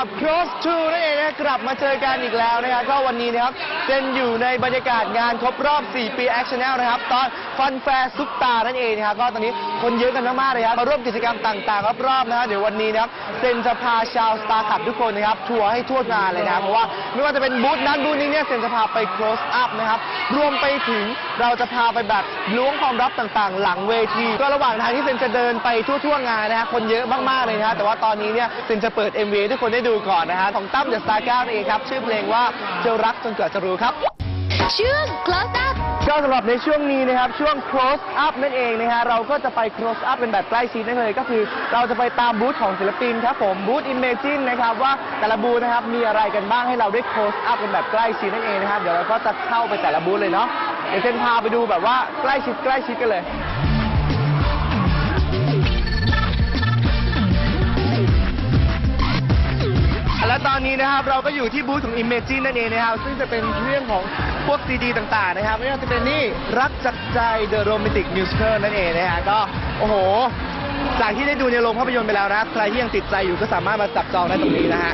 ในรายการ Star Cup Cross Tour นั่นเองนะกลับมาเจอกันอีกแล้วนะครับก็วันนี้นะครับเซนอยู่ในบรรยากาศงานครบรอบ 4 ปี Action Channel นะครับตอนฟันแฟร์ซุปตานั่นเองนะครับก็ตอนนี้คนเยอะกันมากๆเลยครับมาร่วมกิจกรรมต่างๆรอบๆนะครับเดี๋ยววันนี้นะครับเซนจะพาชาว Star Cup ทุกคนนะครับทัวร์ให้ทั่วงานเลยนะครับเพราะว่าไม่ว่าจะเป็นบูธนั้นบูธนี้เนี่ยเซนจะพาไป close up นะครับรวมไปถึงเราจะพาไปแบบล้วงความลับต่างๆ หลังเวทีก็ระหว่างทางที่เซนจะเดินไปทั่วๆงานนะฮะคนเยอะมากๆเลยนะฮะแต่ว่าตอนนี้เนี่ยเซนจะเปิด MV ให้ทุกคนได้ดูก่อนนะฮะของตั้มเดอะสตาร์เก้านั่นเองครับชื่อเพลงว่าเจ้ารักจนเกิดจะรู้ครับ ช่วง close up ก็สำหรับในช่วงนี้นะครับ ช่วง close up นั่นเองนะฮะเราก็จะไป close up เป็นแบบใกล้ชิดนั่นเลยก็คือเราจะไปตามบูธของศิลปินครับผมบูธ Imagine นะครับว่าแต่ละบูธนะครับมีอะไรกันบ้างให้เราได้ close up เป็นแบบใกล้ชิดนั่นเองนะครับเดี๋ยวเราก็จะเข้าไปแต่ละบูธเลยเนาะเดี๋ยวเซนพาไปดูแบบว่าใกล้ชิดใกล้ชิดกันเลย และตอนนี้นะครับเราก็อยู่ที่บูธของ Imagine นั่นเองนะครับซึ่งจะเป็นเรื่องของพวกซีดีต่างๆนะครับไม่ว่าจะเป็นนี่รักจากใจ The Romantic Musical นั่นเองนะฮะก็โอ้โห จากที่ได้ดูในโรงภาพยนตร์ไปแล้วนะใครที่ยังติดใจอยู่ก็สามารถมาจับจองได้ตรงนี้นะฮะ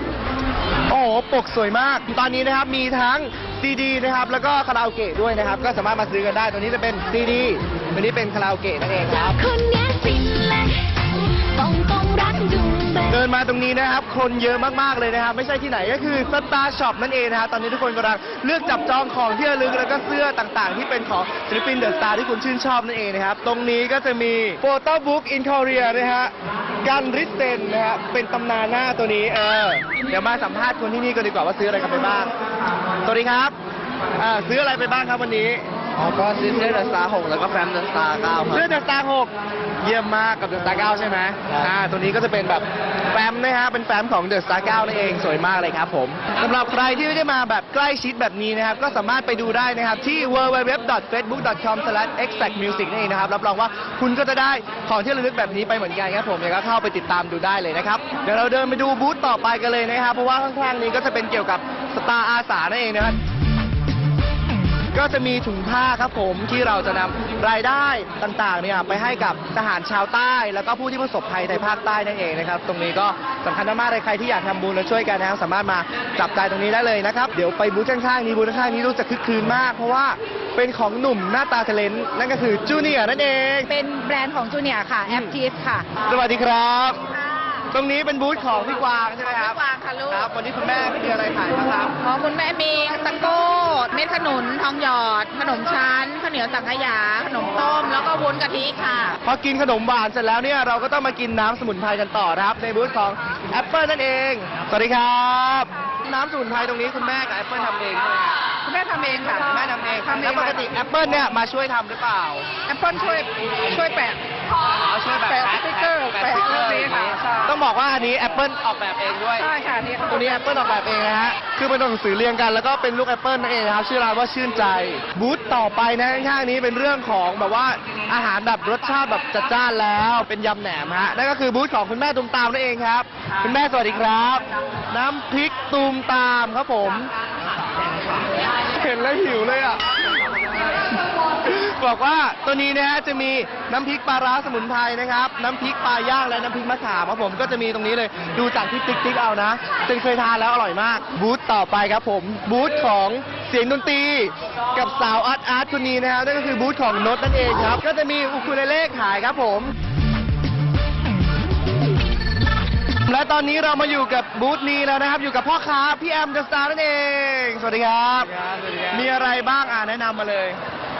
โอ้โหปกสวยมาก ตอนนี้นะครับมีทั้งซีดีนะครับแล้วก็คาราโอเกะด้วยนะครับ ก็สามารถมาซื้อกันได้ตัวนี้จะเป็นซีดีตัวนี้เป็นคาราโอเกะนั่นเองครับ นมาตรงนี้นะครับ คนเยอะมากๆเลยนะครับ ไม่ใช่ที่ไหนก็คือสตาร์ช็อปนั่นเองนะครับตอนนี้ทุกคนกำลังเลือกจับจองของที่ระลึกแล้วก็เสื้อต่างๆ ที่เป็นของศิลปินเดอะสตาร์ที่คุณชื่นชอบนั่นเองนะครับ ตรงนี้ก็จะมีโฟโต้บุ๊กอินคอเรียนะฮะกันริสเซนนะฮะเป็นตำนานหน้าตัวนี้เออเดี๋ยวมาสัมภาษณ์คนที่นี่กันดีกว่าว่าซื้ออะไรกันไปบ้างสวัสดีครับอ่าซื้ออะไรไปบ้างครับวันนี้ อ๋อก็ซื้อเสื้อเดอะสตาร์หกแล้วก็แฟมเดอะสตาร์เก้าครัเสื้อบเดอะสตาร์หกเยี่ยมมากกับเดอะสตาร์เก้าใช่ไหมครับ อ่าตัวนี้ก็จะเป็นแบบแฟ้มนะฮะ เป็นแฟ้มของเดอะสตาร์เก้านั่นเองสวยมากเลยครับผมสำหรับใครที่ไม่ได้มาแบบใกล้ชิดแบบนี้นะครับ ก็สามารถไปดูได้นะครับที่ www.facebook.com/exactmusic นั่นเองนะครับ รับรองว่าคุณก็จะได้ของที่ระลึกแบบนี้ไปเหมือนกันครับผมยังก็เข้าไปติดตามดูได้เลยนะครับ เดี๋ยวเราเดินไปดูบูธต่อไปกันเลยนะครับ เพราะว่าข้างๆนี้ก็จะเป็นเกี่ยวกับสตาร์อาสานั่นเองนะครับ ก็จะมีถุงผ้าครับผมที่เราจะนำรายได้ต่างๆเนี่ยไปให้กับทหารชาวใต้ แล้วก็ผู้ที่ประสบภัยในภาคใต้นั่นเองนะครับ ตรงนี้ก็สำคัญมากๆเลยใครที่อยากทำบุญและช่วยกันนะครับสามารถมาจับจ่ายตรงนี้ได้เลยนะครับ เดี๋ยวไปบูธข้างๆนี้บูธข้างๆนี้รู้จะคึกคืนมาก เพราะว่าเป็นของหนุ่มหน้าตาเทเลนต์นั่นก็คือจูเนียร์นั่นเอง เป็นแบรนด์ของจูเนียร์ค่ะแอปทีฟค่ะ สวัสดีครับ ตรงนี้เป็นบูธของพี่กวางใช่ไหมครับพี่กวางค่ะลูกครับวันนี้คุณแม่มีอะไรขายบ้างครับอ๋อคุณแม่มีตะโก้เม็ดขนุนทองหยอด ขนมชั้นข้าวเหนียวสังขยา ขนมต้ม แล้วก็วุ้นกะทิค่ะ พอกินขนมหวานเสร็จแล้วเนี่ยเราก็ต้องมากินน้ำสมุนไพรกันต่อนะครับในบูธของแอปเปิลนั่นเอง สวัสดีครับ น้ำสมุนไพรตรงนี้คุณแม่กับแอปเปิลทำเองใช่ไหมครับคุณแม่ทำเองค่ะคุณแม่ทำเองทำเอแล้วงปกติแอปเปิลเนี่ยมาช่วยทำหรือเปล่า แอปเปิลช่วยช่วยแปะเอาช่วยแบบแปะสติ๊กเกอร์แปะสติ๊กเกอร์ แปะรูปนี้ค่ะใช่ ต้องบอกว่าอันนี้แอปเปิลออกแบบเองด้วยใช่ค่ะนี่ตัวนี้แอปเปิลออกแบบเองนะฮะ คือเป็นตัวหนังสือเรียงกัน แล้วก็เป็นลูกแอปเปิลนั่นเองนะครับ ชื่อร้านว่าชื่นใจ บูธต่อไปนะข้างๆนี้เป็นเรื่องของแบบว่าอาหารแบบรสชาติแบบจัดจ้านแล้ว เป็นยำแหนมฮะ นั่นก็คือบูธของคุณแม่ตูมตามนั่นเองครับ คุณแม่สวัสดีครับ น้ำพริกตูมตามครับผม เห็นแล้วหิวเลยอะ บอกว่าตัวนี้นะฮะจะมีน้ำพริกปลาร้าสมุนไพรนะครับ น้ำพริกปลาย่างและน้ำพริกมะขามครับผมก็จะมีตรงนี้เลยดูจากที่ติ๊กติ๊กเอานะเซนเคยทานแล้วอร่อยมาก บูธต่อไปครับผมบูธของเสียงดนตรีกับสาวอาร์ตอาร์ตคนนี้นะครับนั่นก็คือบูธของโนตนั่นเองครับ ก็จะมีอุคูเลเล่ขายครับผม และตอนนี้เรามาอยู่กับบูธนี้แล้วนะครับ อยู่กับพ่อค้าพี่แอมเดอะสตาร์นั่นเอง สวัสดีครับ มีอะไรบ้างอ่าแนะนำมาเลย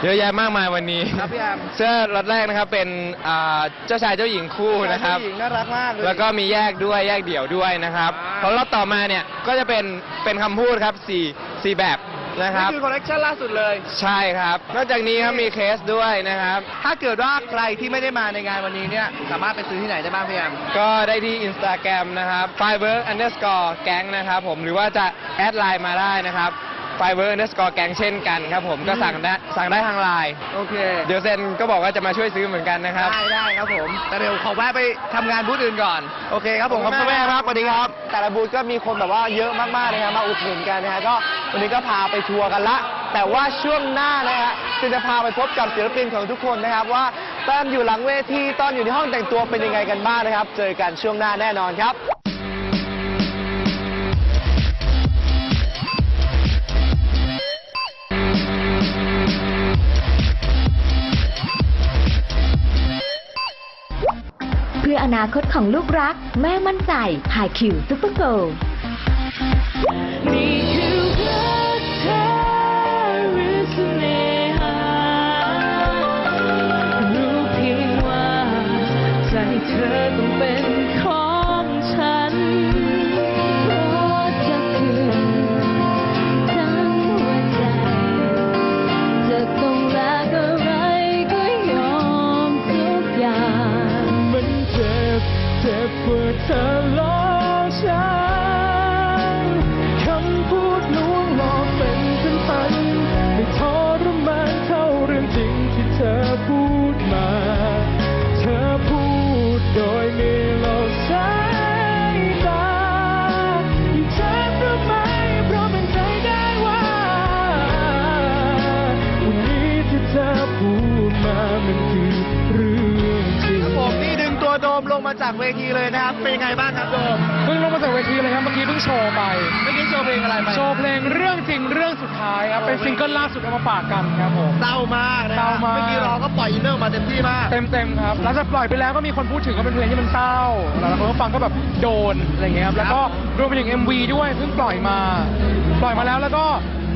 เยอะแยะมากมายวันนี้ครับพี่แอมเสื้อรถแรกนะครับเป็นอ่าเจ้าชายเจ้าหญิงคู่นะครับ ผู้หญิงน่ารักมากเลย แล้วก็มีแยกด้วยแยกเดี่ยวด้วยนะครับอ่าของรอบต่อมาเนี่ยก็จะเป็นเป็นคำพูดครับสี่สี่แบบนะคนี่รับคือคอลเลกชันล่าสุดเลย ใช่ครับ นอกจากนี้ครับมีเคสด้วยนะครับ ถ้าเกิดว่าใครที่ไม่ได้มาในงานวันนี้เนี่ยสามารถไปซื้อที่ไหนได้บ้างพี่แอมก็ได้ที่ Instagram นะครับ firework underscore gang นะครับผมหรือว่าจะแอดไลน์มาได้นะครับ firework underscore gang เช่นกันครับผมก็สั่งได้สั่งได้ทางไลน์โอเค เดี๋ยวเซนก็บอกว่าจะมาช่วยซื้อเหมือนกันนะครับ ได้ได้ครับผมแต่เดี๋ยวขอแวะไปทำงานบูธอื่นก่อน โอเคครับผมขอบคุณแม่ครับสวัสดีครับ แต่ละบูธก็มีคนแบบว่าเยอะมากๆเลยครับมาอุดหนุนกันนะฮะก็วันนี้ก็พาไปทัวร์กันละ แต่ว่าช่วงหน้านะฮะจึงจะพาไปพบกับศิลปินของทุกคนนะครับว่าตอนอยู่หลังเวทีตอนอยู่ในห้องแต่งตัวเป็นยังไงกันบ้างนะครับ เจอกันช่วงหน้าแน่นอนครับ อนาคตของลูกรัก แม่มั่นใจไฮคิวซุปเปอร์โกล เธอหลอกฉันคำพูดลวงหลอกเป็น จากเวทีเลยนะครับ เป็นยังไงบ้างครับโดมเพิ่งลงมาจากเวทีเลยครับเมื่อกี้เพิ่งโชว์ไป เมื่อกี้โชว์เพลงอะไรไปโชว์เพลงเรื่องจริงเรื่องสุดท้ายครับเป็นซิงเกิลล่าสุดเอามาฝากกันครับผม เศร้ามากนะเศร้ามาก เมื่อกี้เราก็ปล่อยอินเนอร์มาเต็มที่มากเต็มเต็มๆครับหลังจากปล่อยไปแล้วก็มีคนพูดถึงว่าเป็นเพลงที่มันเศร้าหลายๆคนก็ฟังก็แบบโดนอะไรเงี้ยครับแล้วก็รวมไปถึง MV ด้วยเพิ่งปล่อยมา ปล่อยมาแล้วแล้วก็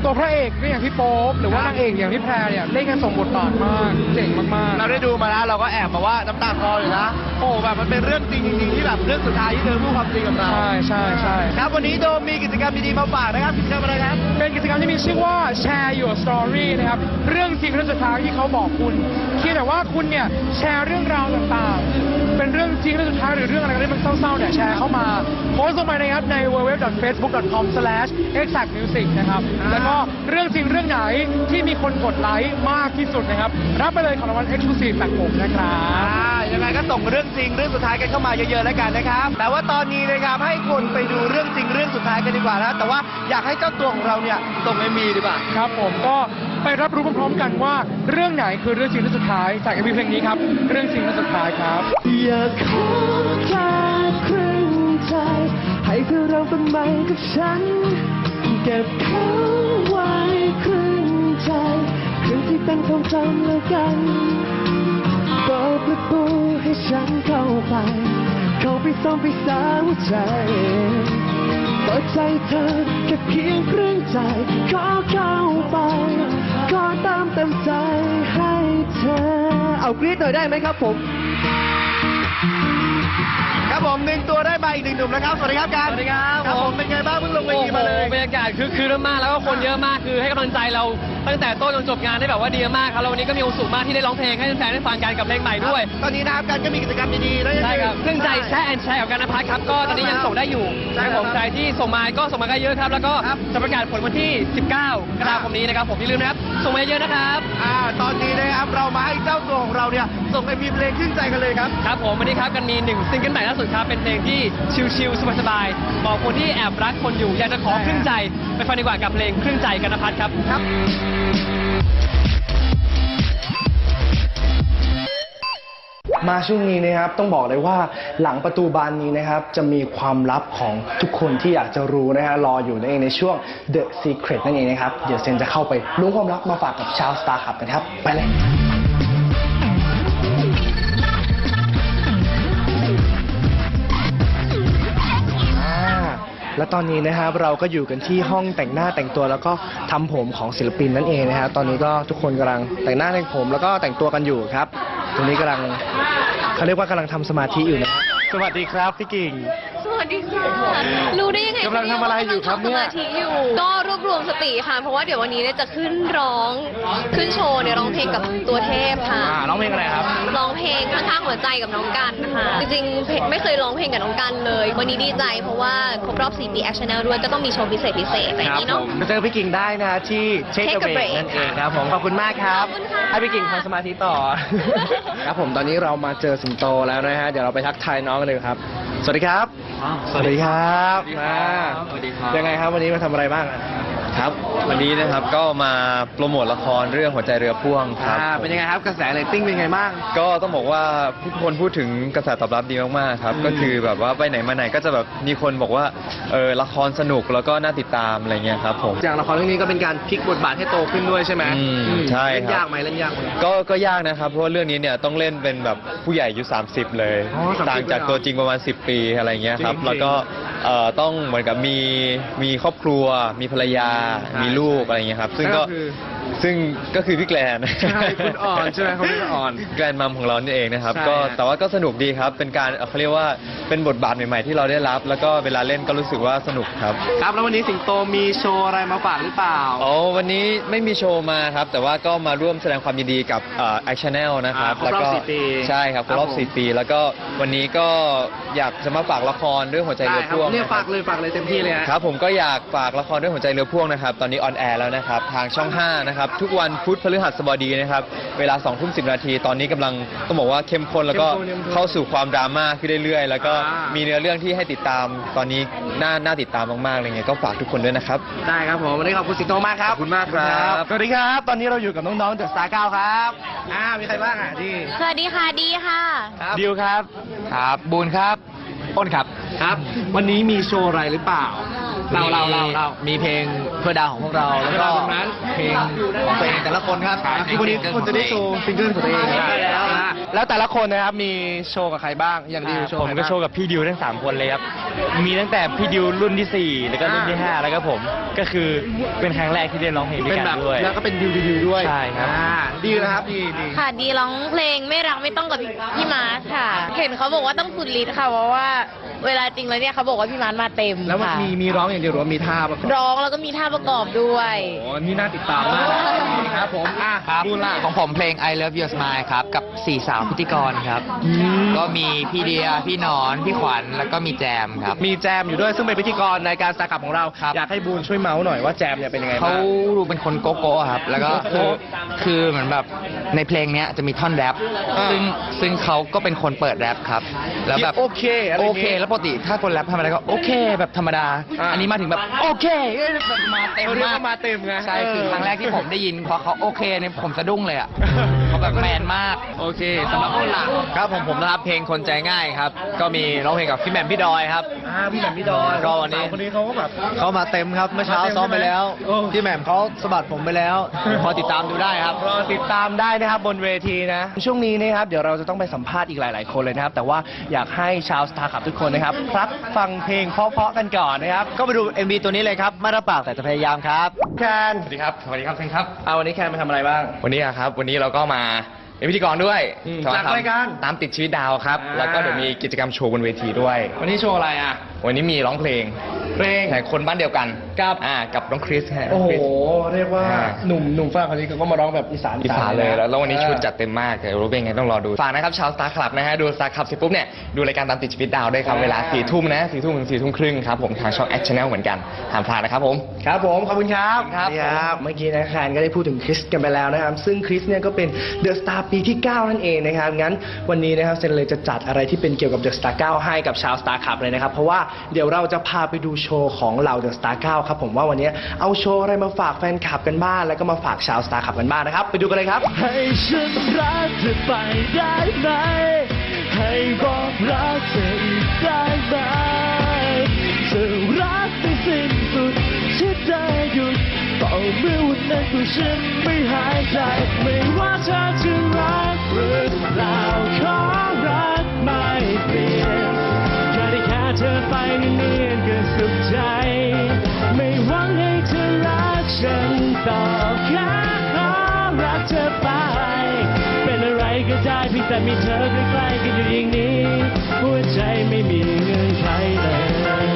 ตัวพระเอกก็อย่างพี่โป๊ปหรือว่าครับนางเอกอย่างพี่แพรเนี่ยเล่นกันสมบทบาทมากเจ๋งมากๆ เราได้ดูมาแล้วเราก็แอบมาว่าน้ำตาคลออยู่นะโอ้แบบมันเป็นเรื่องจริงจริงๆที่แบบเรื่องสุดท้ายที่เธอพูดความจริงกับเราใช่ใช่ใช่ครับวันนี้โดมมีกิจกรรมดีๆมาฝากนะครับกิจกรรมอะไรครับเป็นกิจกรรมที่มีชื่อว่า Share Your Story นะครับเรื่องจริงเรื่องสุดท้ายที่เขาบอกคุณคิดแต่ว่าคุณเนี่ยแชร์เรื่องราวต่างๆ เป็นเรื่องจริงเรื่องสุดท้ายหรือเรื่องอะไรก็ได้มันเศร้าๆเนี่ยแชร์เข้ามาโพสต์ลงไปนะครับใน www.facebook.com/exactmusic นะครับแล้วก็เรื่องจริงเรื่องไหนที่มีคนกดไลค์มากที่สุดนะครับ รับไปเลยของรางวัล Exclusive จากผมนะครับอ่ายังไงก็ส่งเรื่องจริงเรื่องสุดท้ายกันเข้ามาเยอะๆแล้วกันนะครับ แต่ว่าตอนนี้นะครับให้คนไปดูเรื่องจริงเรื่องสุดท้ายกันดีกว่านะแต่ว่าอยากให้เจ้าตัวของเราเนี่ยส่งเอ็มีดีกว่าครับ ผมก็ไปรับรู้พร้อมๆกันว่าเรื่องไหนคือเรื่องจริงเรื่องสุดท้ายจาก MV เพลงนี้ครับ เรื่องจริงเรื่องสุดท้ายครับอยากขอแค่ครึ่งใจให้เธอเราเป็นใหม่กับฉันเก็บเขาไว้ ครึ่งใจครึ่งที่เป็นความจำแล้วกันเปิดประตูให้ฉันเข้าไป เข้าไปซ่อมไปสาวใจเปิดใจเธอแค่เพียงครึ่งใจ ขอเข้าไป ขอตามเต็มใจให้เธอ เอากรี๊ดหน่อยได้ไหมครับผม ผมหนึ่งตัวได้มาอีกหนึ่งหนุ่มแล้วครับ สวัสดีครับการสวัสดีครับครับผผมมเป็นไงบ้างเพิ่งลงเวโอ้ทีโหมาเลยบรรยากาศคือคืนมากแล้วก็คนเยอะมากคือให้กำลังใจเราตั้งแต่ต้นจนจบงานได้แบบว่าดีมากครับแล้ววันนี้ก็มีความสุขมากที่ได้ร้องเพลงให้แฟนๆได้ฟังกันกับเพลงใหม่ด้วย ตอนนี้นะครับการก็มีกิจกรรมดีๆแล้วยังใช่ครับมีเครื่องใจแช่แอนแชร์กับการนภัสครับก็ตอนนี้ยังส่งได้อยู่ใช่นะคครับรับผมใครที่ส่งมาก็ส่งมากันเยอะครับ แล้วก็ครับจะประกาศผลวันที่ 19กรกฎาคมนี้นะครับผมอย่าลืมนะครับส่งมาเยอะๆนะครับอ่าตอนนี้นะครับเรามาให้เจ้าตัวของเราเนี่ยส่งเอ็มีเพลงขึ้นใจกันเลยครับครับผมวันนี้ครับกันมีหนึ่งซิงเกิลใหม่ล่าสุดครับเป็นเพลงที่ชิลๆสบายๆบอกคนที่แอบรักคนอยู่อยากจะขอครึ่งใจ ไปฟังดีกว่ากับเพลงครึ่งใจกันนภัสครับครับมาช่วงนี้นะครับต้องบอกเลยว่าหลังประตูบานนี้นะครับ จะมีความลับของทุกคนที่อยากจะรู้นะฮะรออยู่นั่นเองในช่วง The Secret นั่นเองนะครับ เดี๋ยวเซนจะเข้าไปรู้ความลับมาฝากกับชาวสตาร์ครับนะครับ ไปเลย และตอนนี้นะครับเราก็อยู่กันที่ห้องแต่งหน้าแต่งตัวแล้วก็ทำผมของศิลปินนั่นเองนะครับตอนนี้ก็ทุกคนกำลังแต่งหน้าแต่งผม แล้วก็แต่งตัวกันอยู่ครับ ตรงนี้กำลังเขาเรียกว่ากำลังทำสมาธิอยู่นะสวัสดีครับพี่กิ่ง ดีค่ะรู้ได้ยังไงกำลังทำอะไรอยู่ครับเนี่ย กำลังทำสมาธิอยู่ก็รวบรวมสติค่ะ เพราะว่าเดี๋ยววันนี้เนี่ยจะขึ้นร้องขึ้นโชว์เนี่ยร้องเพลงกับตัวเทพค่ะ อ่าร้องเพลงอะไรครับ ร้องเพลงข้างๆหัวใจกับน้องกันค่ะจริงๆเพลงไม่เคยร้องเพลงกับน้องกันเลย วันนี้ดีใจเพราะว่าครบรอบ4ปี Action Channel ด้วยก็ต้องมีโชว์พิเศษพิเศษอะไรอย่างนี้เนาะมาเจอพี่กิ่งได้นะที่เช็ค Take เบ a ร break นั่นเองครับผมขอบคุณมากครับขอบคุณค่ะ ให้พี่กิ่งทำสมาธิต่อ ครับผมตอนนี้เรามาเจอสิงโตแล้วนะฮะเดี๋ยวเราไปทักทายน้องกันเลยครับ สวัสดีครับ สวัสดีครับสวัสดีครับอ่าสวัสดีครับ ยังไงครับวันนี้มาทำอะไรบ้างอะ ครับ วันนี้นะครับก็มาโปรโมทละครเรื่องหัวใจเรือพ่วงครับ อ่าเป็นยังไงครับกระแสเรตติ้งเป็นยังไงบ้าง ก็ต้องบอกว่าทุกคนพูดถึงกระแสตอบรับดีมากๆครับอืมก็คือแบบว่าไปไหนมาไหนก็จะแบบมีคนบอกว่าเออละครสนุกแล้วก็น่าติดตามอะไรเงี้ยครับผมอย่างละครเรื่องนี้ก็เป็นการพลิกบทบาทให้โตขึ้นด้วยใช่ไหมอืมอืมใช่เล่นครับยากไหมเล่นยากไหม ก็ก็ยากนะครับ เพราะว่าเรื่องนี้เนี่ยต้องเล่นเป็นแบบผู้ใหญ่อายุ 30 เลย อ๋อ30ต่างจากตัวจริงประมาณ 10 ปีอะไรเงี้ยครับ จริงๆแล้วก็ เอ่อต้องเหมือนกับมีมีครอบครัว มีภรรยาใช่มีลูกอะไรเงี้ยครับ ซึ่งก็ก็คือซึ่งก็คือพี่แกลนใช่คุณอ่อนใช่ไหมเขาคุณอ่อนแกลนมัมของเรานี่เองนะครับ ใช่ก็ฮะ แต่ว่าก็สนุกดีครับ เป็นการเอ่อเขาเรียกว่าเป็นบทบาทใหม่ๆที่เราได้รับ แล้วก็เวลาเล่นก็รู้สึกว่าสนุกครับ ครับแล้ววันนี้สิงโตมีโชว์อะไรมาฝากหรือเปล่า อ๋อวันนี้ไม่มีโชว์มาครับ แต่ว่าก็มาร่วมแสดงความยินดีกับแอคชั่นแนลนะครับอ่าครบรอบแล้วก็สี่ปีใช่ครับครบรอบครับผม สี่ปี แล้วก็วันนี้ก็อยากจะมาฝากละครเรื่องหัวใจได้เรือครับพ่วงเนี่ยนะคฝารับกเลยฝากเลยเต็มที่เลยฮะ ครับผมก็อยากฝากละครเรื่องหัวใจเรือพ่วงนะครับ ตอนนี้ออนแอร์แล้วนะครับ ทางช่อง 5นะครับ ทุกวันพุธพฤหัสบดีนะครับ เวลา2ทุ่ม10นาที ตอนนี้กำลังต้องบอกว่าเข้มข้นแล้วก็เข้มข้นเข้มข้นเข้าสู่ความดราม่าขึ้นเรื่อยๆ แล้วก็อ่ามี มีเนื้อเรื่องที่ให้ติดตามตอนนี้น่าน่าติดตามมากๆเลยไงก็ฝากทุกคนด้วยนะครับ ได้ครับผมวันนี้ขอบคุณสิงโตมากครับขอบคุณมากครับ สวัสดีครับ ตอนนี้เราอยู่กับน้องๆเดอะสตาร์เก้าครับอ่ามีใครบ้างอะที่สวัสดีค่ะดีค่ะดิวครับ ครับ บูนครับ อ้นครับ ครับ วันนี้มีโชว์อะไรหรือเปล่า เราเราเราเรามีเพลงเพื่อดาวของพวกเรา แล้วก็เพื่อดาวตรงนั้นเพลงของตัวเองแต่ละคนครับที่วันนี้คนจะได้โชว์ซิงเกิลของตัวเองได้แล้วอ่าแล้วแต่ละคนนะครับมีโชว์กับใครบ้างอย่างดิวโชว์ผมก็โชว์กับพี่ดิวทั้ง 3 คนเลยครับ มีตั้งแต่พี่ดิวรุ่นที่ 4 แล้วก็รุ่นที่ 5 แล้วก็ผม ก็คือเป็นครั้งแรกที่ได้ร้องเพลงด้วเป็ยนกัแบบนด้วยแล้วก็เป็นดิวดิวด้วยใช่ครับอ่าดีนะครับดีดีค่ะดีร้องเพลงไม่รักไม่ต้องกับพี่มาร์คค่ะ เห็นเขาบอกว่าต้องสุดฤทธิ์ค่ะเพราะว่า เวลาจริงแล้วเนี่ยเขาบอกว่าพี่มาร์คมาเต็มแล้วมันค่ะมีมีร้องอย่างเดียวหรือว่ามีท่าประกอบร้องแล้วก็มีท่าประกอบด้วย โอ้นี่น่าติดตามมากครับผมอะบูนล่ะ ของผมเพลง I Love Your Smile ครับ กับสี่สาวพิธีกรครับก็มีพี่เดีย พี่หนอน พี่ขวัญ แล้วก็มีแจมครับ มีแจมอยู่ด้วยซึ่งเป็นพิธีกรในการสตาร์กับของเรา ครับ อยากให้บูนช่วยเมาส์หน่อยว่าแจมเนี่ยเป็นยังไงเขาบ้าง ดูเป็นคนโกโก้ครับ แล้วก็คือคือเหมือนแบบในเพลงเนี้ยจะมีท่อนแรปอ่า ซึ่งซึ่งเขาก็เป็นคนเปิดแรปครับ แล้วแบบโอเคอะไรอโอย่างเคงี้แล้วปกติถ้าคนแรปทำอะไรก็โอเคแบบธรรมดา อ่า อันนี้มาถึงแบบโอเคเอ้ยแบบมาเต็มเขาเรียกมากว่ามาเต็มไงใช่คือเออครั้งแรกที่ผมได้ยินพอเขาโอเคเนี่ยผมสะดุ้งเลยอะเขา แบบแมนมาก โอเคสำหรับคนหลังครับผมผมนะครับเพลงคนใจง่ายครับ ก็มีร้องเพลงกับพี่แหม่มพี่ดอยครับ อ่าพี่แหม่มพี่ดอนก็วันนี้ สาวคนนี้เขาก็แบบ เขามาเต็มครับเมื่อเช้ามาเต็มซ้อมไปแล้วใช่ไหมโอ้ พี่แหม่มเขาสะบัดผมไปแล้วพอติดตามดูได้ครับ รอติดตามได้นะครับบนเวทีนะ ช่วงนี้นะครับเดี๋ยวเราจะต้องไปสัมภาษณ์อีกหลาย ๆ คนเลยนะครับ แต่ว่าอยากให้ชาวสตาร์ขับทุกคนนะครับพักฟังเพลงเพราะๆกันก่อนนะครับก็ไปดู MV ตัวนี้เลยครับไม่รับปากแต่จะพยายามครับแคนสวัสดีครับ สวัสดีครับเซนครับ เอาวันนี้แคนมาทำอะไรบ้าง วันนี้อะครับ วันนี้เราก็มาเป็นพิธีกรด้วยอืมจะมจากรายการ ตามติดชีวิตดาวครับอ่าแล้วก็เดี๋ยวมีกิจกรรมโชว์บนเวทีด้วย วันนี้โชว์อะไรอะ วันนี้มีร้องเพลง เพลงแต่คนบ้านเดียวกันกับ อ่ากับน้องคริสฮะโอ้โห คริส เรียกว่าอ่า หนุ่มหนุ่มฝรั่งคนนี้ก็มาร้องแบบอีสานอีสานเลยะแล้วแล้ววันนี้ชุดจัดเอเต็มมากเดี๋ยวรู้เป็นไงต้องรอดู ฝากนะครับชาวสตาร์คลับนะฮะ ดูสตาร์คลับเสร็จปุ๊บเนี่ย ดูรายการตามติดชีวิตดาวด้วยครับ เวลาสี่ทุ่มนะสี่ทุ่มถึงสี่ทุ่มครึ่งครับผมทางช่องแอคชั่นแนลเหมือนกันห้ามพลาดนะครับผมอครับผม ขอบคุณครับ ครับนี่ครับเมื่อกี้นะแคนก็ได้พูดถึงคริสกันไปแล้วนะครับ ซึ่งคริสเนี่ยก็เป็นเดอะสตาร์ปีที่ 9 นั่นเองนะครับ งั้นวันนี้นะครับเซนเลยจะจัดอะไรที่เป็นเกี่ยวกับเดอะสตาร์9ให้กับชาวสตาร์ขับเลยนะครับ เพราะว่าเดี๋ยวเราจะพาไปดูโชว์ของเหล่าเดอะสตาร์9ครับผมว่าวันนี้เอาโชว์อะไรมาฝากแฟนคลับกันบ้างแล้วก็มาฝากชาวสตาร์ขับกันบ้างนะครับ ไปดูกันเลยครับ ให้ฉันรักเธอไปได้ไหม ให้บอกรักเธออีกได้ไหมเธอรักไม่สิ้นสุดที่จะหยุดต่อเมื่อวันนั้นตัวฉันไม่หายใจ ไม่ว่าเธอจะรักหรือเปล่าขอ ธอไปเนียนเก็สุขใจ ไม่หวังให้เธอรักฉันต่อแค่ขอรักเธอไป เป็นอะไรก็ได้เพียงแต่มีเธอใกล้ๆกันอยู่อย่างนี้ หัวใจไม่มีเงื่อนไขเลย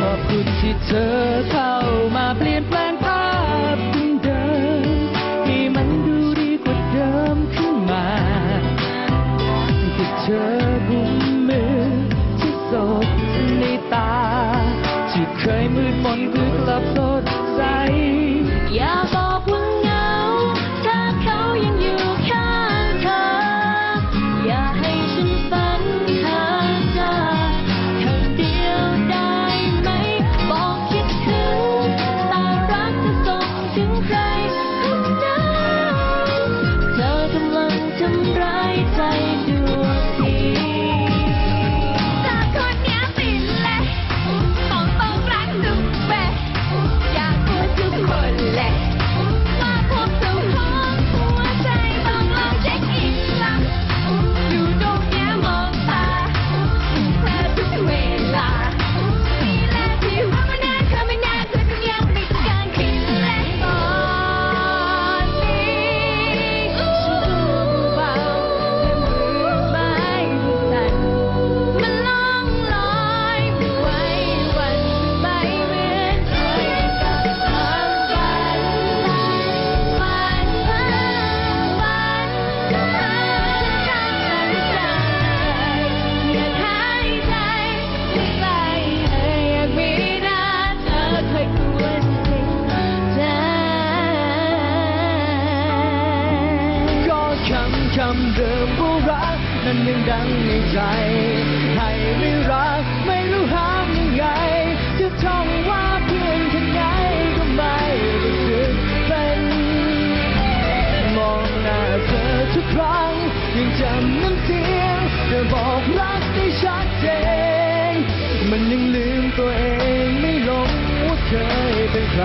ขอบคุณที่เธอเข้ามาเปลี่ยนแปลง ยังจำน้ำเสียงเธอบอกรักได้ชัดเจนมันยังลืมตัวเองไม่ลงว่าเคยเป็นใคร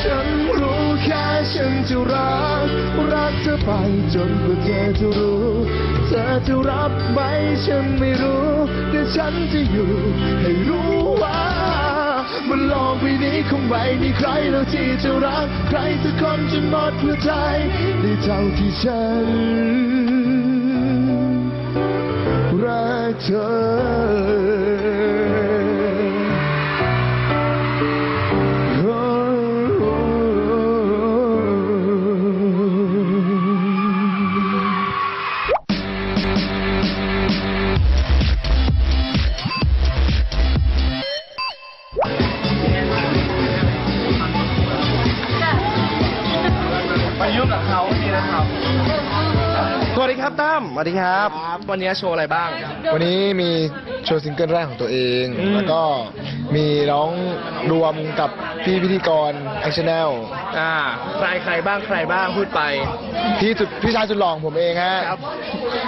ฉันรู้แค่ฉันจะรัก รักเธอไปจนกว่าเธอจะรู้ เธอจะรับไหมฉันไม่รู้ แต่ฉันจะอยู่ให้รู้ว่ามันโลกใบนี้คงไม่มีใครแล้วที่จะรัก ใครสักคนจนหมดหัวใจได้เท่าที่ฉัน รั สวัสดีครับ วันนี้โชว์อะไรบ้าง วันนี้มีโชว์ซิงเกิลแรกของตัวเอง อืม แล้วก็มีร้องรวมกับพี่พิธีกรแอคชั่นแนลอ่า ใครใครบ้างใครบ้างพูดไป พี่สุดพี่ชายสุดหล่อของผมเองฮะครับ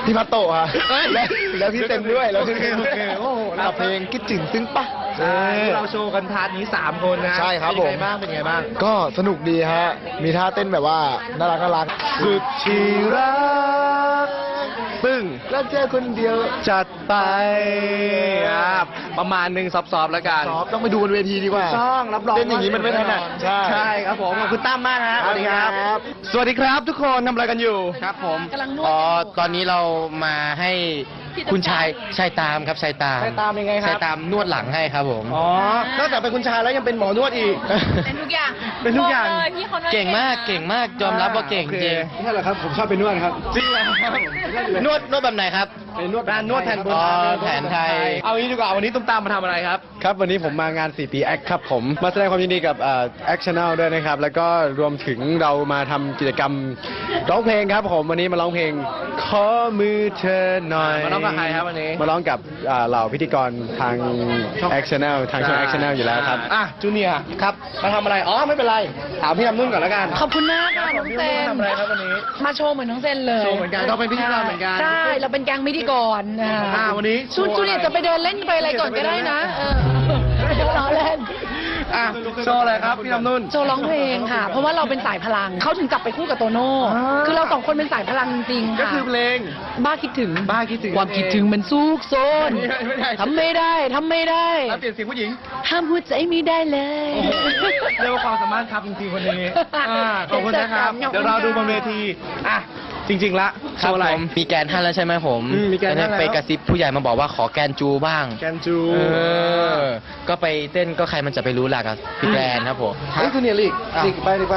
พี่พัตโตะฮะเอ้ยและแล้วพี่เต็มด้วยแล้วโอเคโอเคโอ้โห กับเพลงคิดถึงซึ้งปะใช่เราโชว์กันพาร์ทนี้ 3 คนนะใช่ครับเป็นไงผมบ้างเป็นไงบ้าง ก็สนุกดีฮะ มีท่าเต้นแบบว่า น่ารักน่ารักสุดที่รัก ปึ้งรักแค่คนเดียวจัดไปอ่าประมาณหนึ่งซอฟๆแล้วกันซอฟต้องไปดูบนเวทีดีกว่า ต้องรับรองเต้นอย่างนี้มันไม่ถนัดใช่ใช่ครับผมขอบคุณตั้มมากฮะสวัสดีครับ สวัสดีครับทุกคนทำอะไรกันอยู่ครับผมกำลังนวดอ๋ออยู่ตอนนี้เรามาให้ คุณชายชายตามครับชายตามชายตามยังไงครับ ชายตามนวดหลังให้ครับผม อ๋อนอกจากเป็นคุณชายแล้วยังเป็นหมอนวดอีก เป็นทุกอย่างเป็นทุกอย่างบเลยพี่เขานวดเก่งมากเก่งมากยอมรับว่าเก่งโอจเคริงใช่เหรอครับ ผมชอบไปนวดครับ จริงเหรอครับนวดนวดแบบไหนครับ เป็นนวดนวดแผนโบอ๋อราณแผนไทย เอางี้ดีกว่าวันนี้ตุ้มตามมาทำอะไรครับ ครับ วันนี้ผมมางาน 4 ปีแอคครับผม มาแสดงความยินดีกับแอคชั่นแนลด้วยนะครับ แล้วก็รวมถึงเรามาทำกิจกรรมร้องเพลงครับผมวันนี้มาร้องเพลงขอมือเธอหน่อย มาร้องกับใครครับวันนี้ มาร้องกับอ่าเหล่าพิธีกรทางแอคชั่นแนลทางช่องแอคชั่นแนลอยู่แล้วครับ อะจูเนียร์ครับ มาทำอะไร อ๋อไม่เป็นไร ถามพี่น้ำนุ่นก่อนแล้วกัน ขอบคุณมากค่ะน้องเซพี่ำนนุ่ทำอะไรครับวันนี้ มาโชว์เหมือนน้องเซนเลยโชว์เหมือนกันเราเป็นพิธีกรเหมือนกันใช่เราเป็นแก๊งพิธีกรอ่าอ่าวันนี้ชุดโชว์จูเนียร์จะไปเดินเล่นไปอะไรก่อนก็ได้นะเออล้อเล่น อะโชว์อะไรครับพี่น้ำนุ่นโชว์ร้องเพลงค่ะ เพราะว่าเราเป็นสายพลัง เขาถึงจับไปคู่กับโตโน่ อ่า คือเราสองคนเป็นสายพลังจริงๆก็ค่ะคือเพลง บ้าคิดถึง บ้าคิดถึงความคิดถึงมันซุกโซนไม่ได้ ทำไม่ได้ทำไม่ได้ แล้วเปลี่ยนเสียงผู้หญิงห้ามหัวใจไม่ได้เลย โอ้โหเรียกว่าความสามารถครับจริงๆคนนี้อ่าขอบคุณนะครับขอบคุณค่ะเดี๋ยวเราดูบนเวทีอะ จริงๆละคโชรับว์อะไร ผมมีแกนท่านแล้วใช่ไหมผมอืมมีแกนท่านแล้ว ไปกระซิบผู้ใหญ่มาบอกว่าขอแกนจูบ้างแกนจูเออ ก็ไปเต้นก็ใครมันจะไปรู้ล่ะกับพี่แกรนครับผม เฮ้ยจูเนียร์ลีกลีกไปลีกไป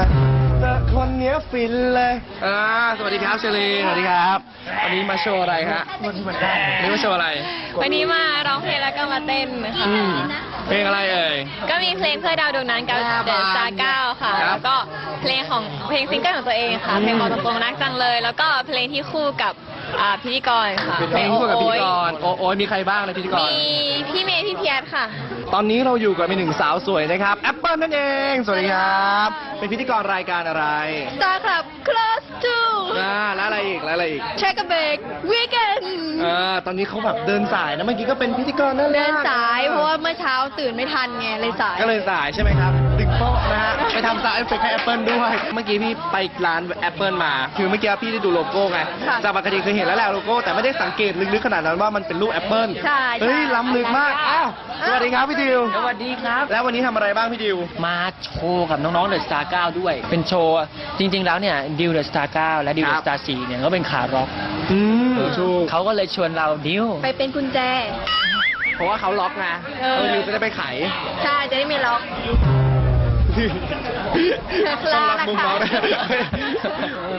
แต่คนเนี้ยฟินเลย อ่าสวัสดีครับเชลีสวัสดีครับ วันนี้มาโชว์อะไรฮะวันนี้มาโชว์อะไร วันนี้มาร้องเพลงแล้วก็มาเต้นค่ะอืม เพลงอะไรเอ่ย ก็มีเพลงเพื่อดาวดวงนั้นกับเดอะสตาร์เก้าค่ะ ครับ แล้วก็เพลงของเพลงซิงเกิลของตัวเองค่ะ เพลงบอกตรงๆนักจังเลย แล้วก็เพลงที่คู่กับ อ่าพิธีกรค่ะเป็นเพลงคู่กับพิธีกรโอ๊ยโอ้โอ้ยมีใครบ้างในพิธีกร มีพี่เมย์พี่เพียรค่ะ ตอนนี้เราอยู่กับมีหนึ่งสาวสวยนะครับแอปเปิลนั่นเอง สวัสดีครับ เป็นพิธีกรรายการอะไร Star Club Close to อ่าแล้วอะไรอีกแล้วอะไรอีก Check a Break Weekend อ่าตอนนี้เขาแบบเดินสายนะเมื่อกี้ก็เป็นพิธีกรนั่นแหละเดินสายเพราะว่าเมื่อเช้าตื่นไม่ทันไงเลยสาย ก็เลยสายใช่ไหมครับดึงโป๊ะนะฮะไปทำซาวด์เอฟเฟกต์ให้แอปเปิลด้วย เมื่อกี้พี่ไปร้านแอปเปิลมา คือเมื่อกี้พี่ได้ดูโลโก้ไง ค่ะ จากปกติเคยเห็นแล้วแหละโลโก้แต่ไม่ได้สังเกตลึกๆขนาดนั้นว่ามันเป็นรูปแอปเปิลใช่เฮ้ยใช่ล้ำลึกมากอ้าวสวัสดีครับพี่ดิว สวัสดีครับ แล้ววันนี้ทำอะไรบ้างพี่ดิว มาโชว์กับน้องๆเดอะสตาร์9ด้วย เป็นโชว์จริง ๆ แล้วเนี่ยดิวเดอะสตาร์9และดิวคเดรัอะบสตาร์4เนี่ยก็เป็นขาร็อกอืมถูกเขาก็เลยชวนเราดิวไปเป็นกุญแจ เพราะว่าเขาล็อกไงเออเออดิวจะได้ไปไขใช่จะได้ไม่ล็อกต้องรับมุมน้องนะ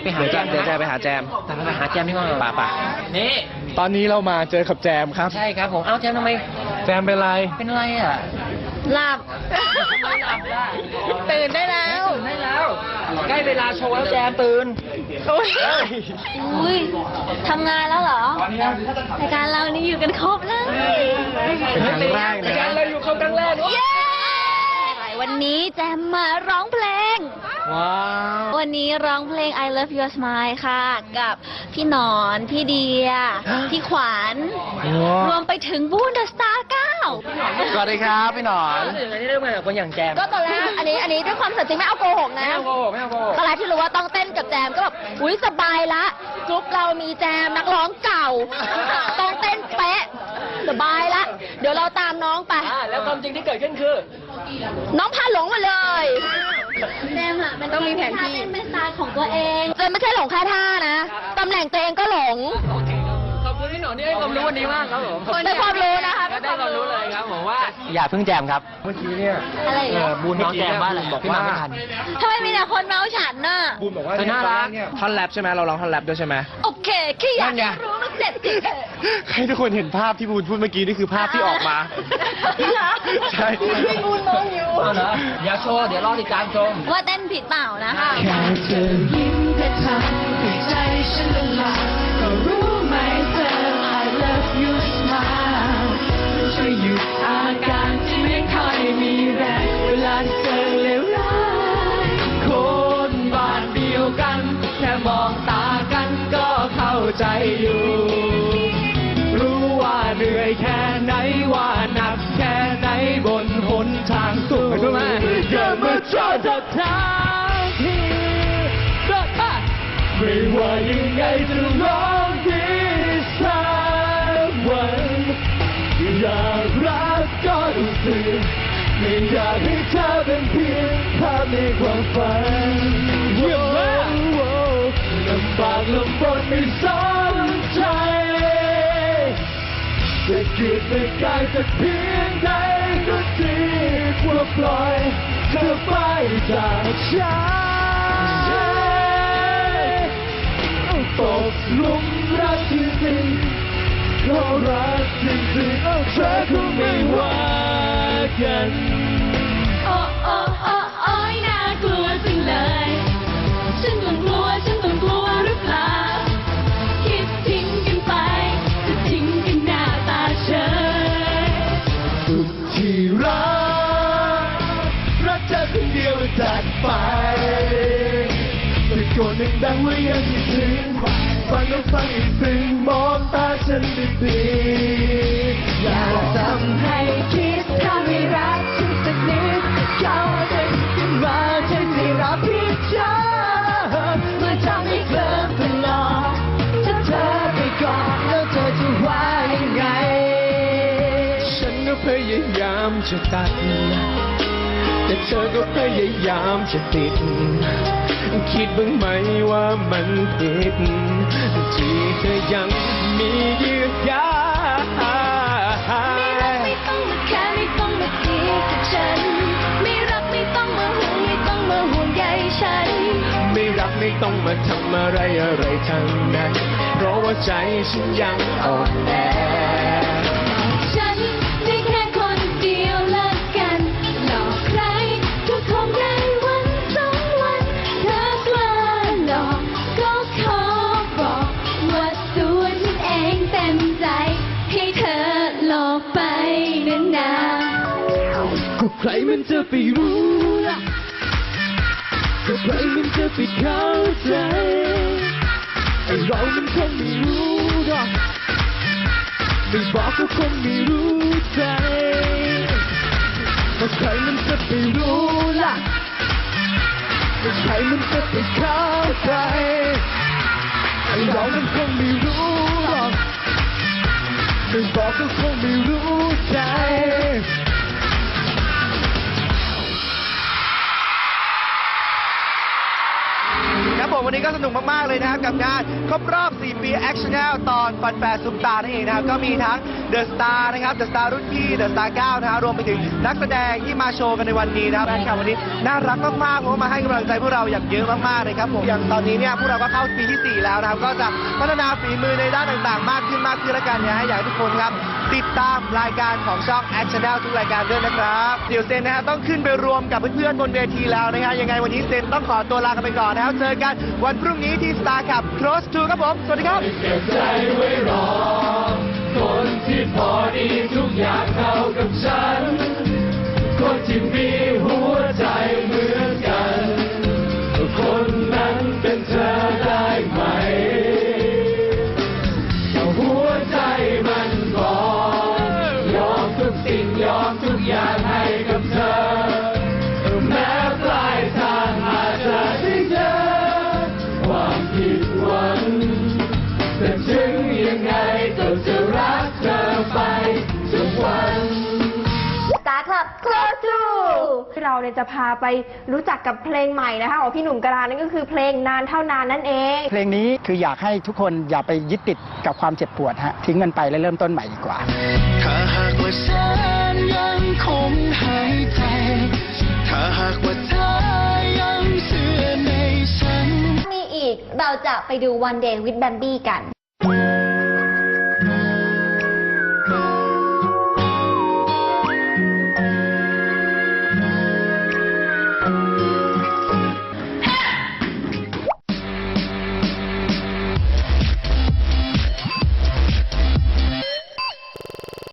ไปหาเดี๋ยวแจจะมเดี๋ยวจะไปหาแจมไปหาแจมดีกว่าป่าป่านี่ตอนนี้เรามาเจอกับแจมครับ ใช่ครับผมเอ้าแจมทำไมแจมเป็นไร เป็นไรอะ หลับ ตื่นได้แล้วได้แล้ว ใกล้เวลาโชว์แล้วแจมตื่นอุ้ยทำงานแล้วเหรอรายการเรานี่อยู่กันครบเลยเป็นครั้งแรกนะรายการเราอยู่ครบครั้งแรกเย้ วันนี้แจมมาร้องเพลง ว้าว วันนี้ร้องเพลง I Love Your Smile ค่ะ กับพี่หนอน พี่เดีย พี่ขวัญ รวมไปถึงบูนเดอะสตาร์เก้าสวัสดีครับพี่หนอน รู้สึกยังไงที่ได้ร่วมงานกับคนอย่างแจมก็ตอนแรกอันนี้อันนี้ด้วยความสัตย์จริงไม่เอาโกหกไม่นะเอาโกหกไม่เอาโกหก ตอนแรกที่รู้ว่าต้องเต้นกับแจมก็แบบอุ้ยสบายละกรุ๊ปเรามีแจมนักร้องเก่า ต้องเต้นเป๊ะ สบายละ เดี๋ยวเราตามน้องไป อ่าแล้วความจริงที่เกิดขึ้นคือ น้องพาหลงมาเลยแจมอะมันต้องมีแผนที่เป็นสไตล์ของตัวเองเจมไม่ใช่หลงแค่ท่านะ ตำแหน่งตัวเองก็หลง ขอบคุณพี่หนอนที่ให้ความรู้วันนี้มากครับผมได้ความรู้นะคะได้ความรู้เลยครับผมว่าอย่าเพิ่งแจมครับ เมื่อกี้เนี่ยอะไรอย่างเงี้ยบูนน้องแจมว่าอะไรบอกว่าทำไมมีแต่คนเมาส์ฉันน่ะ บูนบอกว่าเธอน่ารัก เนี่ยท่อนแรปใช่ไหมเราร้องท่อนแรปด้วยใช่ไหม โอเคแค่อยากนั่นไง รู้แล้วเสร็จสิให้ทุกคนเห็นภาพที่บูนพูดเมื่อกี้นี่คือภาพที่ออกมา ใช่มีบูนมองอยู่ เอาเหรอเดี๋ยวโชว์เดี๋ยวรอติดตามชม ว่าเต้นผิดเปล่านะแค่เธอยิ้มแค่ทำให้ใจฉันละลาย หยุดอาการที่ไม่ค่อยมีแรงเวลาที่เธอเลวร้ายคนบ้านเดียวกัน แค่มองตากันก็เข้าใจอยู่ รู้ว่าเหนื่อยแค่ไหนว่าหนักแค่ไหนบนหนทางสู้ไปด้วยไหมเกิดมาเจอเธอทั้งทีเกิดมาไม่ว่ายังไงจะร้องดีสักวันอยากรัก สึกไม่อยากให้เธอเป็นเพียงภาพในความฝันเยี่ยมมากลำบากลำบนไม่สนใจจะเกิดจะกลายจะเพียงใดก็ดีกว่าปล่อยเธอไปจากฉันตกหลุมรักจริงๆเพราะรักจริงๆเธอคงไม่ไหวากันโอ้โอ้โอ้โอ้ยน่ากลัวจังเลย ฉันต้องกลัว ฉันต้องกลัวหรือเปล่า คิดทิ้งกันไปจะทิ้งกันหน้าตาเฉย สุดที่รัก รักเธอคนเดียวจากไปตะโกนดังๆว่ายังคิดถึงฟังแล้วฟังอีกซึ้งมองตาฉันดีๆอยากทำให้คิด รักฉันสักนิดเขาจะขึ้นมาฉันไม่รับผิดชอบเมื่อทำให้เคลิ้มตลอดถ้าเธอไปก่อนแล้วเธอจะว่ายังไง ฉันก็พยายามจะตัด แต่เธอก็พยายามจะติด คิดบ้างไหมว่ามันผิดที่เธอยังมีเยือกย ฉัน ไม่รักไม่ต้องมาทำอะไรอะไรทั้งนั้น เพราะว่าใจฉันยังอ่อนแอฉันได้แค่คนเดียวละกัน หลอกใครก็คงได้วันสองวันเธอกล้าหลอกก็ขอบอกว่าตัวฉันเองเต็มใจ ให้เธอหลอกไปนานๆก็ใครมันจะไปรู้ ใครมันจะไปเข้าใจไอเรามันคงไม่รู้หรอกไม่บอกก็คงไม่รู้ใจว่าใครมันจะไปรู้ล่ะว่าใครมันจะไปเข้าใจไอเรามันคงไม่รู้หรอกไม่บอกก็คงไม่รู้ใจ ผมวันนี้ก็สนุกมาก ๆ เลยนะครับ กับงานครบรอบ 4 ปี Action ตอนฟันแฟร์ซุปตานั่นเองนะครับ ก็มีทั้งเดอะสตาร์นะครับเดอะสตาร์รุ่นพี่เดอะสตาร์9นะฮะรวมไปถึงนักแสดงที่มาโชว์กันในวันนี้นะครับแฟนคลับวันนี้น่ารักมากๆเพราะมาให้กำลังใจพวกเราอย่างเยอะมากๆเลยครับผมอย่างตอนนี้เนี่ยพวกเราก็เข้าปีที่ 4 แล้วนะครับก็จะพัฒนาฝีมือในด้านต่างๆ มากขึ้นมากขึ้นแล้วกันเนี่ยให้อยากให้ทุกคนครับติดตามรายการของช่อง Action ทุกรายการด้วยนะครับเดี๋ยวเซนนะฮะต้องขึ้นไปรวมกับเพื่อนๆบนเวทีแล้วนะฮะยังไงวันนี้เซนต้องขอตัวลากันไปก่อนนะครับเจอกันวันพรุ่งนี้ที่ Star Cup Cross to ครับผม สวัสดีครับเก็บใจไว้รอ คนที่พอดีทุกอย่างเท่ากับฉัน คนที่มีหัวใจเหมือนกัน ผิดหวัง แต่ถึงยังไงก็จะรักเธอไปทุกวัน Star Club Close to เราเนี่ยจะพาไปรู้จักกับเพลงใหม่นะคะของพี่หนุ่มกรานั่นก็คือเพลงนานเท่านานนั่นเอง เพลงนี้คืออยากให้ทุกคนอย่าไปยึดติดกับความเจ็บปวดฮะทิ้งมันไปแล้วเริ่มต้นใหม่ดีกว่า ถ้าหากว่าฉันยังคงหายใจ ถ้าหากว่าเธอ เราจะไปดู One Day with Bambi กัน